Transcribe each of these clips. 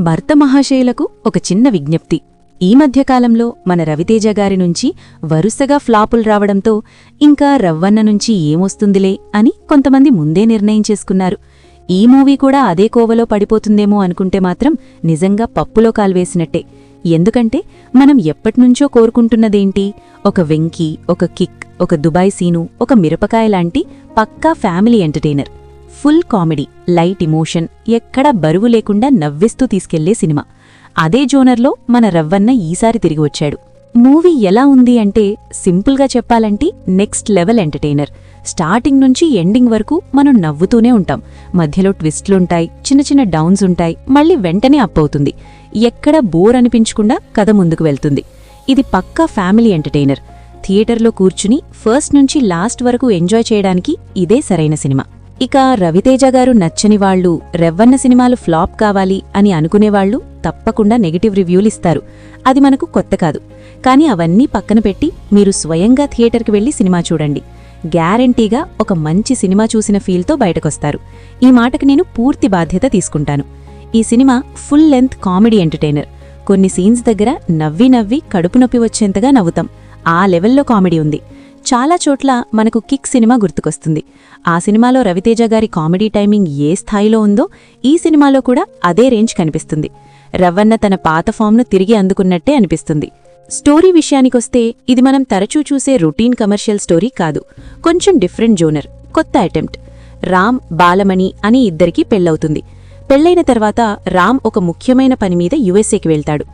భర్త మహాశయులకు ఒక చిన్న విజ్ఞప్తి. ఈ మధ్యకాలంలో మన రవితేజ గారి నుంచి వరుసగా ఫ్లాపులు రావడంతో ఇంకా రవ్వన్న నుంచి ఏమొస్తుందిలే అని కొంతమంది ముందే నిర్ణయం చేసుకున్నారు. ఈ మూవీ కూడా అదే కోవలో పడిపోతుందేమో అనుకుంటే మాత్రం నిజంగా పప్పులో కాల్వేసినట్టే. ఎందుకంటే మనం ఎప్పటినుంచో కోరుకుంటున్నదేంటి? ఒక వెంకీ ఒక కిక్ ఒక దుబాయ్ సీను ఒక మిరపకాయ లాంటి పక్కా family entertainer. Full comedy light emotion ఎక్కడా బరువు లేకుండా నవ్విస్తూ తీసుకెళ్ళే సినిమా. అదే జోనర్లో మన రవ్వన్న ఈసారి తిరిగి వచ్చాడు. మూవీ ఎలా ఉంది అంటే సింపుల్గా చెప్పాలంటే నెక్స్ట్ లెవెల్ ఎంటర్టైనర్. స్టార్టింగ్ నుంచి ఎండింగ్ వరకు మనం నవ్వుతూనే ఉంటాం. మధ్యలో ట్విస్ట్లుంటాయి చిన్న చిన్న డౌన్స్ ఉంటాయి మళ్ళీ వెంటనే అప్ అవుతుంది. ఎక్కడ బోర్ అనిపించకుండా కథ ముందుకు వెళ్తుంది. ఇది పక్కా ఫ్యామిలీ ఎంటర్టైనర్. థియేటర్లో కూర్చుని ఫస్ట్ నుంచి లాస్ట్ వరకు ఎంజాయ్ చేయడానికి ఇదే సరైన సినిమా. ఇక రవితేజ గారు నచ్చని వాళ్ళు రెవ్వన్న సినిమాలు ఫ్లాప్ కావాలి అని అనుకునేవాళ్ళు తప్పకుండా నెగటివ్ రివ్యూలు ఇస్తారు. అది మనకు కొత్త కాదు. కానీ అవన్నీ పక్కన పెట్టి మీరు స్వయంగా థియేటర్కి వెళ్ళి సినిమా చూడండి. గ్యారంటీగా ఒక మంచి సినిమా చూసిన ఫీల్తో బయటకొస్తారు. ఈ మాటకు నేను పూర్తి బాధ్యత తీసుకుంటాను. ఈ cinema full length comedy entertainer. కొన్ని సీన్స్ దగ్గర నవ్వి నవ్వి కడుపు నొప్పి వచ్చేంతగా నవ్వుతాం. ఆ లెవెల్లో కామెడీ ఉంది. చాలా చోట్ల మనకు కిక్ సినిమా గుర్తుకొస్తుంది. ఆ సినిమాలో రవితేజ గారి కామెడీ టైమింగ్ ఏ స్థాయిలో ఉందో ఈ సినిమాలో కూడా అదే రేంజ్ కనిపిస్తుంది. రవ్వన్న తన పాత ఫామ్ను తిరిగి అందుకున్నట్టే అనిపిస్తుంది. స్టోరీ విషయానికొస్తే ఇది మనం తరచూ చూసే రొటీన్ కమర్షియల్ స్టోరీ కాదు. కొంచెం డిఫరెంట్ జోనర్ కొత్త అటెంప్ట్. రామ్ బాలమణి అని ఇద్దరికీ పెళ్ళవుతుంది పెళ్ళైన తర్వాత రామ్ ఒక ముఖ్యమైన పని మీద యుఎస్ఏకి వెళ్తాడు.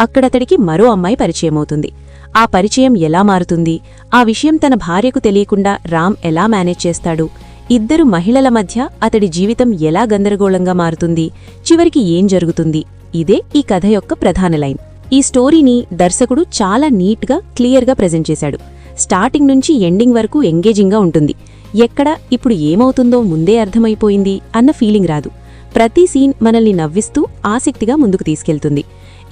అక్కడతడికి మరో అమ్మాయి పరిచయమవుతుంది. ఆ పరిచయం ఎలా మారుతుంది? ఆ విషయం తన భార్యకు తెలియకుండా రామ్ ఎలా మేనేజ్ చేస్తాడు? ఇద్దరు మహిళల మధ్య అతడి జీవితం ఎలా గందరగోళంగా మారుతుంది? చివరికి ఏం జరుగుతుంది? ఇదే ఈ కథ యొక్క ప్రధాన లైన్. ఈ స్టోరీని దర్శకుడు చాలా నీట్గా క్లియర్గా ప్రజెంట్ చేశాడు. స్టార్టింగ్ నుంచి ఎండింగ్ వరకు ఎంగేజింగ్గా ఉంటుంది. ఎక్కడ ఇప్పుడు ఏమవుతుందో ముందే అర్థమైపోయింది అన్న ఫీలింగ్ రాదు. ప్రతి సీన్ మనల్ని నవ్విస్తూ ఆసక్తిగా ముందుకు తీసుకెళ్తుంది.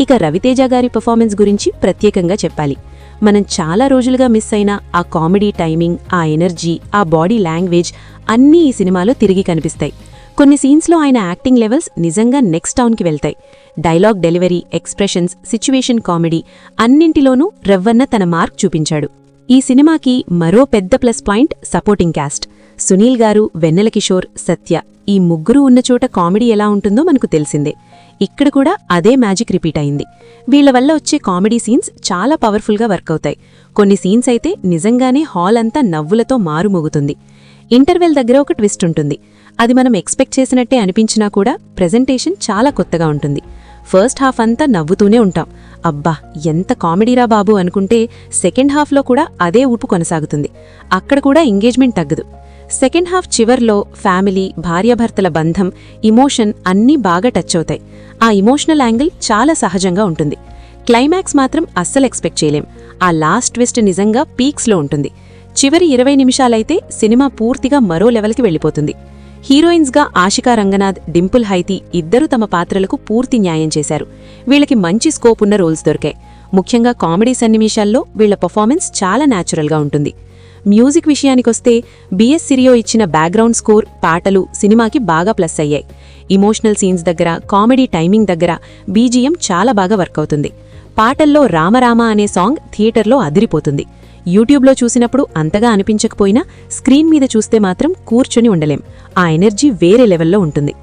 ఇక రవితేజ గారి పర్ఫార్మెన్స్ గురించి ప్రత్యేకంగా చెప్పాలి. మనం చాలా రోజులుగా మిస్ అయిన ఆ కామెడీ టైమింగ్ ఆ ఎనర్జీ ఆ బాడీ లాంగ్వేజ్ అన్నీ ఈ సినిమాలో తిరిగి కనిపిస్తాయి. కొన్ని సీన్స్లో ఆయన యాక్టింగ్ లెవెల్స్ నిజంగా నెక్స్ట్ టౌన్కి వెళ్తాయి. Dialogue delivery expressions situation comedy అన్నింటిలోనూ రెవ్వన్న తన మార్క్ చూపించాడు. ఈ సినిమాకి మరో పెద్ద plus point supporting cast Sunil garu Vennela Kishore సత్య ఈ ముగ్గురు ఉన్న చోట కామెడీ ఎలా ఉంటుందో మనకు తెలిసిందే. ఇక్కడ కూడా అదే మ్యాజిక్ రిపీట్ అయింది. వీళ్ళ వల్ల వచ్చే కామెడీ సీన్స్ చాలా పవర్ఫుల్గా వర్క్ అవుతాయి. కొన్ని సీన్స్ అయితే నిజంగానే హాల్ అంతా నవ్వులతో మారుమోగుతుంది. ఇంటర్వెల్ దగ్గర ఒక ట్విస్ట్ ఉంటుంది. అది మనం ఎక్స్పెక్ట్ చేసినట్టే అనిపించినా కూడా ప్రెజెంటేషన్ చాలా కొత్తగా ఉంటుంది. ఫస్ట్ హాఫ్ అంతా నవ్వుతూనే ఉంటాం. అబ్బా ఎంత కామెడీరా బాబు అనుకుంటే సెకండ్ హాఫ్లో కూడా అదే ఊపు కొనసాగుతుంది. అక్కడ కూడా ఎంగేజ్మెంట్ తగ్గదు. సెకండ్ హాఫ్ చివర్లో ఫ్యామిలీ భార్యాభర్తల బంధం ఇమోషన్ అన్నీ బాగా టచ్ అవుతాయి. ఆ ఇమోషనల్ యాంగిల్ చాలా సహజంగా ఉంటుంది. క్లైమాక్స్ మాత్రం అస్సలు ఎక్స్పెక్ట్ చేయలేం. ఆ లాస్ట్ ట్విస్ట్ నిజంగా పీక్స్లో ఉంటుంది. చివరి ఇరవై నిమిషాలైతే సినిమా పూర్తిగా మరో లెవెల్కి వెళ్ళిపోతుంది. హీరోయిన్స్గా ఆశికా రంగనాథ్ డింపుల్ హైతి ఇద్దరూ తమ పాత్రలకు పూర్తి న్యాయం చేశారు. వీళ్ళకి మంచి స్కోప్ ఉన్న రోల్స్ దొరికాయి. ముఖ్యంగా కామెడీ సన్నివేశాల్లో వీళ్ళ పర్ఫార్మెన్స్ చాలా న్యాచురల్గా ఉంటుంది. మ్యూజిక్ విషయానికొస్తే బిఎస్ సిరియో ఇచ్చిన బ్యాక్గ్రౌండ్ స్కోర్ పాటలు సినిమాకి బాగా ప్లస్ అయ్యాయి. ఇమోషనల్ సీన్స్ దగ్గర కామెడీ టైమింగ్ దగ్గర బీజిఎం చాలా బాగా వర్క్ అవుతుంది. పాటల్లో రామరామ అనే సాంగ్ థియేటర్లో అదిరిపోతుంది. యూట్యూబ్లో చూసినప్పుడు అంతగా అనిపించకపోయినా స్క్రీన్ మీద చూస్తే మాత్రం కూర్చొని ఉండలేం. ఆ ఎనర్జీ వేరే లెవెల్లో ఉంటుంది.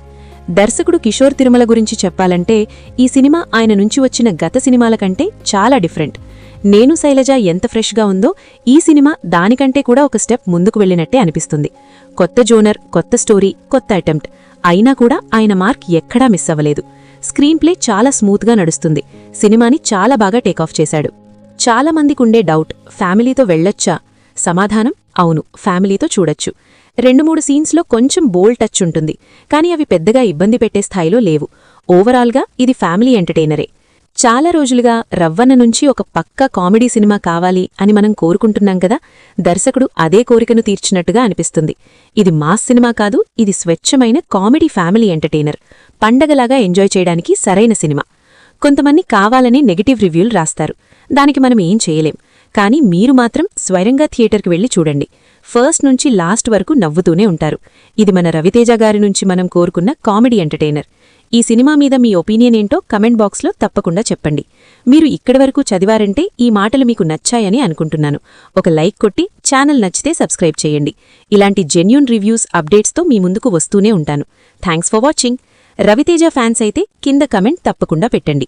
దర్శకుడు కిషోర్ తిరుమల గురించి చెప్పాలంటే ఈ సినిమా ఆయన నుంచి వచ్చిన గత సినిమాల కంటే చాలా డిఫరెంట్. నేను శైలజ ఎంత ఫ్రెష్గా ఉందో ఈ సినిమా దానికంటే కూడా ఒక స్టెప్ ముందుకు వెళ్ళినట్టే అనిపిస్తుంది. కొత్త జోనర్ కొత్త స్టోరీ కొత్త అటెంప్ట్. అయినా కూడా ఆయన మార్క్ ఎక్కడా మిస్ అవ్వలేదు. స్క్రీన్ ప్లే చాలా స్మూత్గా నడుస్తుంది. సినిమాని చాలా బాగా టేకాఫ్ చేశాడు. చాలా మందికుండే డౌట్ ఫ్యామిలీతో వెళ్ళొచ్చా? సమాధానం అవును ఫ్యామిలీతో చూడొచ్చు. రెండు మూడు సీన్స్లో కొంచెం బోల్ టచ్ ఉంటుంది. కానీ అవి పెద్దగా ఇబ్బంది పెట్టే స్థాయిలో లేవు. ఓవరాల్గా ఇది ఫ్యామిలీ ఎంటర్టైనరే. చాలా రోజులుగా రవ్వన్న నుంచి ఒక పక్క కామెడీ సినిమా కావాలి అని మనం కోరుకుంటున్నాం కదా దర్శకుడు అదే కోరికను తీర్చినట్టుగా అనిపిస్తుంది. ఇది మాస్ సినిమా కాదు ఇది స్వచ్ఛమైన కామెడీ ఫ్యామిలీ ఎంటర్టైనర్. పండగలాగా ఎంజాయ్ చేయడానికి సరైన సినిమా. కొంతమంది కావాలని నెగిటివ్ రివ్యూలు రాస్తారు. దానికి మనం ఏం చేయలేం. కానీ మీరు మాత్రం స్వయంగా థియేటర్కి వెళ్ళి చూడండి. ఫస్ట్ నుంచి లాస్ట్ వరకు నవ్వుతూనే ఉంటారు. ఇది మన రవితేజ గారి నుంచి మనం కోరుకున్న కామెడీ ఎంటర్టైనర్. ఈ సినిమా మీద మీ ఒపీనియన్ ఏంటో కమెంట్ బాక్స్లో తప్పకుండా చెప్పండి. మీరు ఇక్కడి వరకు చదివారంటే ఈ మాటలు మీకు నచ్చాయని అనుకుంటున్నాను. ఒక లైక్ కొట్టి ఛానల్ నచ్చితే సబ్స్క్రైబ్ చేయండి. ఇలాంటి జెన్యున్ రివ్యూస్ అప్డేట్స్తో మీ ముందుకు వస్తూనే ఉంటాను. Thanks for watching. Raviteja fans అయితే కింద కమెంట్ తప్పకుండా పెట్టండి.